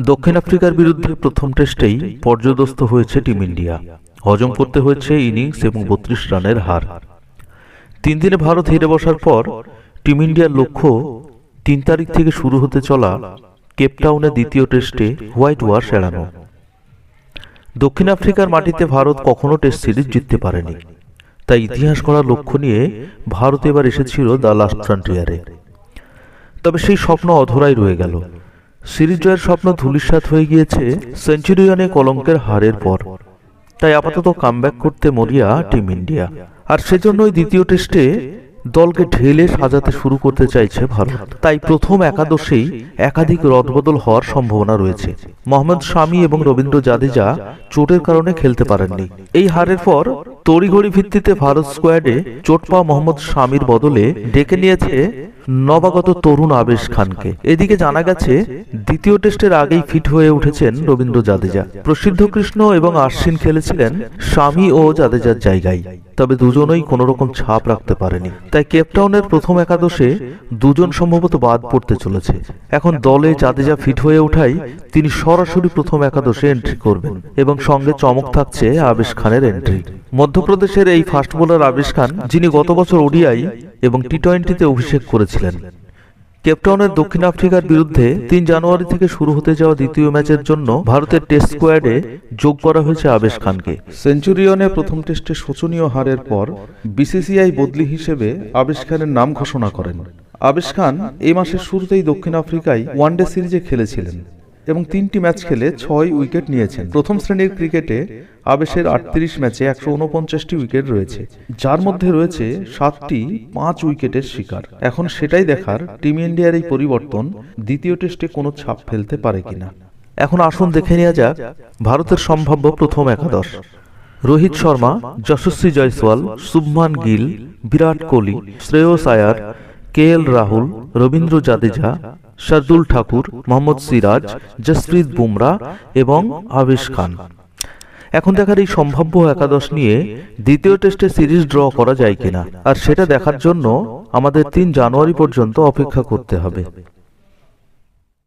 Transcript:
দক্ষিণ আফ্রিকার বিরুদ্ধে প্রথম টেস্টেই পর্যদস্ত হয়েছে টিম ইন্ডিয়া। হজম করতে হয়েছে ইনিংস এবং বত্রিশ রানের হার। তিন দিনে ভারত হেরে বসার পর টিম ইন্ডিয়ার লক্ষ্য তিন তারিখ থেকে শুরু হতে চলা কেপটাউনে দ্বিতীয় টেস্টে হোয়াইট ওয়াশ এড়ানো। দক্ষিণ আফ্রিকার মাটিতে ভারত কখনো টেস্ট সিরিজ জিততে পারেনি। তাই ইতিহাস করার লক্ষ্য নিয়ে ভারত এবার এসেছিল দ্য লাস্ট ফ্রন্টিয়ারে। তবে সেই স্বপ্ন অধরাই রয়ে গেল। সিরিজ জয়ের স্বপ্ন ধূলিসাৎ হয়ে গিয়েছে সেঞ্চুরিয়ানে কলঙ্কের হারের পর। তাই আপাতত কামব্যাক করতে মরিয়া টিম ইন্ডিয়া আর সেজন্যই দ্বিতীয় টেস্টে দলকে ঢেলে সাজাতে শুরু করতে চাইছে ভারত। তাই প্রথম একাদশেই একাধিক রদবদল হওয়ার সম্ভাবনা রয়েছে। মোহাম্মদ শামি এবং রবীন্দ্র জাদেজা চোটের কারণে খেলতে পারেননি। এই হারের পর তড়িঘড়ি ভিত্তিতে ভারত স্কোয়াডে চোট পাওয়া মোহাম্মদ শামির বদলে ডেকে নিয়েছে নবাগত তরুণ আবেশ খানকে। এদিকে জানা গেছে, দ্বিতীয় টেস্টের আগেই ফিট হয়ে উঠেছেন রবীন্দ্র জাদেজা। প্রসিদ্ধ কৃষ্ণ এবং আশ্বিন খেলেছিলেন স্বামী ও জাদেজার জায়গায়। তবে দুজনই কোনো রকম ছাপ রাখতে পারেনি। তাই কেপটাউনের প্রথম একাদশে দুজন সম্ভবত বাদ পড়তে চলেছে। এখন দলে জাদেজা ফিট হয়ে ওঠাই তিনি সরাসরি প্রথম একাদশে এন্ট্রি করবেন এবং সঙ্গে চমক থাকছে আবেশ খানের এন্ট্রি মধ্যপ্রদেশের এই ফাস্ট বোলার আবেশ খান, যিনি গত বছর ওডিআই এবং টি টোয়েন্টিতে অভিষেক করেছিলেন। কেপটাউনের দক্ষিণ আফ্রিকার বিরুদ্ধে তিন জানুয়ারি থেকে শুরু হতে যাওয়া দ্বিতীয় ম্যাচের জন্য ভারতের টেস্ট স্কোয়াডে যোগ করা হয়েছে আবেশ খানকে। সেঞ্চুরিয়নে প্রথম টেস্টে শোচনীয় হারের পর বিসিসিআই বদলি হিসেবে আবেশ খানের নাম ঘোষণা করেন। আবেশ খান এই মাসের শুরুতেই দক্ষিণ আফ্রিকায় ওয়ানডে সিরিজে খেলেছিলেন। এবং তিনটি ম্যাচ খেলে ছয় উইকেট নিয়েছেন। প্রথম শ্রেণির ক্রিকেটে আবেশের আটত্রিশ ম্যাচে একশো উনপঞ্চাশটি উইকেট রয়েছে, যার মধ্যে রয়েছে সাতটি পাঁচ উইকেটের শিকার। এখন সেটাই দেখার টিম ইন্ডিয়ার এই পরিবর্তন দ্বিতীয় টেস্টে কোনো ছাপ ফেলতে পারে কিনা। এখন আসুন দেখে নেওয়া যাক ভারতের সম্ভাব্য প্রথম একাদশ। রোহিত শর্মা, যশস্বী জয়সওয়াল, শুভমান গিল, বিরাট কোহলি, শ্রেয়স আয়ার, কে এল রাহুল, রবীন্দ্র জাদেজা শার্দুল ঠাকুর মোহাম্মদ সিরাজ জসপ্রীত বুমরা এবং আবেশ খান। এখন দেখার এই সম্ভাব্য একাদশ নিয়ে দ্বিতীয় টেস্টে সিরিজ ড্র করা যায় কিনা? আর সেটা দেখার জন্য আমাদের তিন জানুয়ারি পর্যন্ত অপেক্ষা করতে হবে।